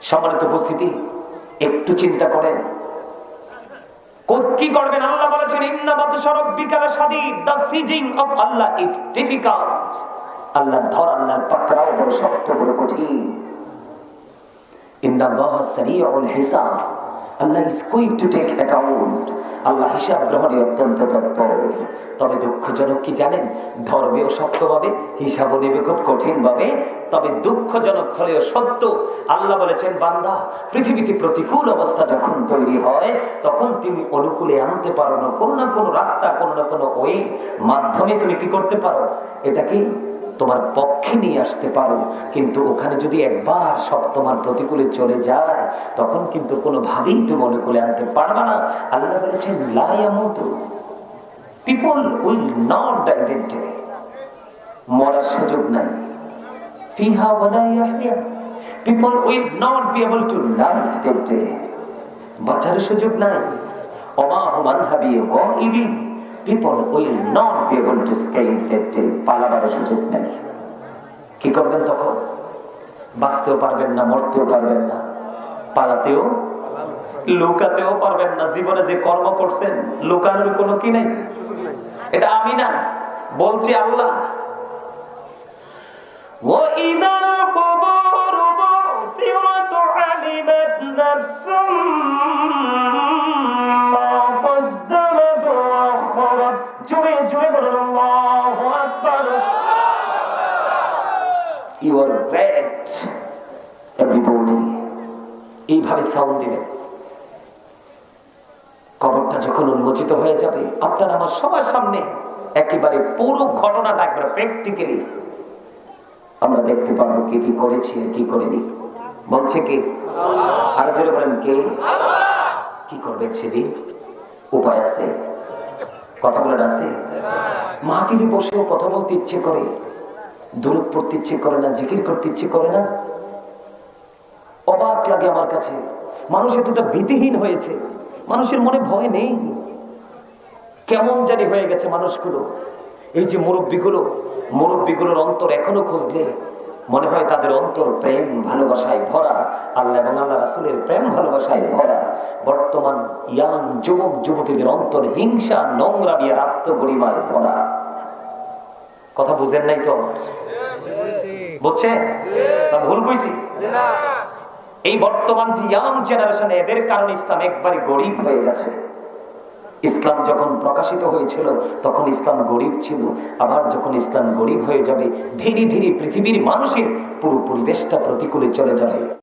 সম্মানিত উপস্থিতি, একটু চিন্তা করেন। কি করবেন? আল্লাহ বলেছেন ইন্নাবাদ সরব বিকাল Sadid the seizing of Allah is difficult. আল্লাহ ধর, আল্লাহর পাকড়াও বড় শক্ত, বড় কঠিন। ইন্নাল্লাহ সারিউল হিসাব। Allah is quick to take account আল্লাহ হিসাব গ্রহণে অত্যন্ত তৎপর। তবে দুঃখজনক কি জানেন? ধর্মেও শক্তভাবে হিসাবও নেবে খুব কঠিন ভাবে তবে দুঃখজনক হলেও সত্য, আল্লাহ বলেছেন, বান্দা, পৃথিবীতে প্রতিকূল অবস্থা যখন তৈরি হয়, তখন তুমি অনুকূলে আনতে পারো না। কোনো না কোনো রাস্তা, কোনো না কোনো ওই মাধ্যমে তুমি কি করতে পারো? এটা কি? তোমার পক্ষে নিয়ে আসতে পারো। কিন্তু ওখানে যদি একবার সব তোমার প্রতিকূলে চলে যায়, তখন কিন্তু কোনোভাবেই তুমি অনুকূলে আনতে পারবে না। আল্লাহ বলেছেন লায়ামুতু people will not die that মরার সুযোগ নাই। ফিহা ওয়ালা people will not be able to live that day বাঁচার সুযোগ নাই। ওমা হুমান হাবিয়ে গাইবিন people will not be able to scale that till পালাবার সুযোগ নেই। কি করবেন তখন? বাঁচতেও পারবেন না, মরতেও পারবেন না। পালাতেও, লুকাতেও পারবেন না। জীবনে যে কর্ম করছেন, লুকানোর কোনো কি নেই? এটা আমি না, বলছি আল্লাহ। আল্লাহু আকবার। Are bad, everybody এইভাবে সাউন্ড দিবেন। কবরটা যখন উন্মোচিত হয়ে যাবে, আপনার আমার সবার সামনে একেবারে পুরো ঘটনাটা একবার প্র্যাকটিক্যালি আমরা দেখতে পারব কে কি করেছি আর কি করেনি। বলছে কে? আর জোরে বলেন, কে? কি করবেন সেদিন? উপায় আছে? কথা বলেন আছে? মাহফিলে বসেও কথা বলতে ইচ্ছে করে দূরত পড়তে ইচ্ছে করে না, জিকির করতে ইচ্ছে করে না। অবাক লাগে আমার কাছে। মানুষ এতটা ভীতিহীন হয়েছে। মানুষের মনে ভয় নেই। কেমন জানি হয়ে গেছে মানুষগুলো। এই যে মুরব্বীগুলো, মুরব্বীগুলোর অন্তর এখনও খুঁজলে মনে হয় তাদের অন্তর প্রেম ভালোবাসায় ভরা। আল্লাহ এবং আল্লাহ রাসুলের প্রেম ভালোবাসায় ভরা। বর্তমান ইয়াং যুবক, যুবতীদের অন্তর হিংসা, নোংরামি আর আত্মগরিমায় ভরা। কথা বুঝেন নাই তো আমার? বুঝছেন? ভুল কইছি এই বর্তমান যে ইয়াং জেনারেশন, এদের কারণে ইসলাম একবারে গরিব হয়ে গেছে। ইসলাম যখন প্রকাশিত হয়েছিল, তখন ইসলাম গরিব ছিল। আবার যখন ইসলাম গরিব হয়ে যাবে, ধীরে ধীরে পৃথিবীর মানুষের পুরো পরিবেশটা প্রতিকূলে চলে যাবে।